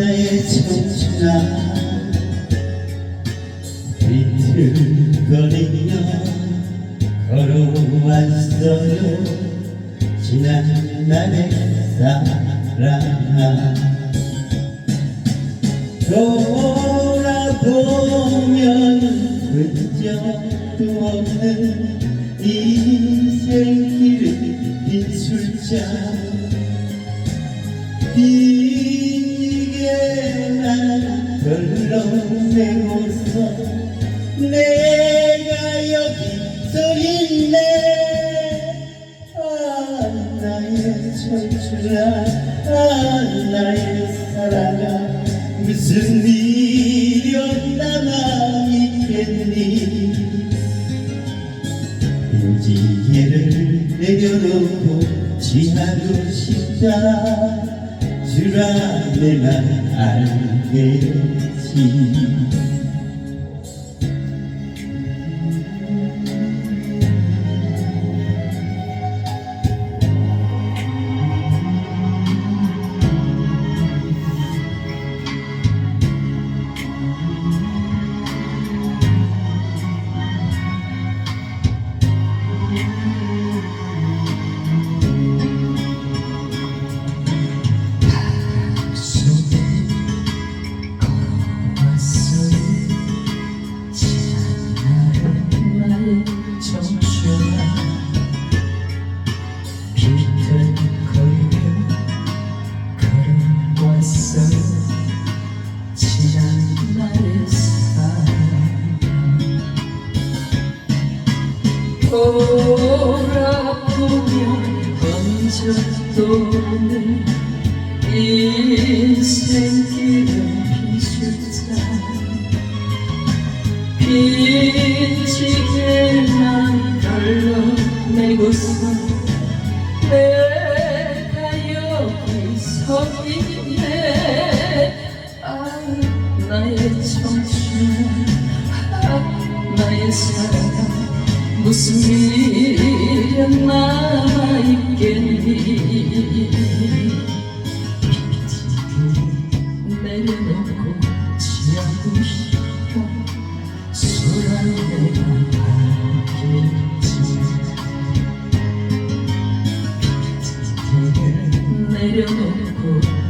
나의 청춘아. 비틀거리며 걸어왔어요. 지난 날의 사랑아. 돌아보면 흔적도 없는 인생길을 비출자 내가 여기 서 있네. 아 나의 아 나의 사랑아 무슨 미련 남아 있겠니 인지혜를 내려놓고 지나고 싶다. 주라 내만 알겠지 돌아보면 번쩍도는 인생길은 비술자 빈지게만 걸러내고서 내가 여기 서 있네 아 나의 청춘 아 나의 사랑 무슨 미련 남아있겠니? 내려놓고 지하고 싶어 소란 내가 알겠지. 내려놓고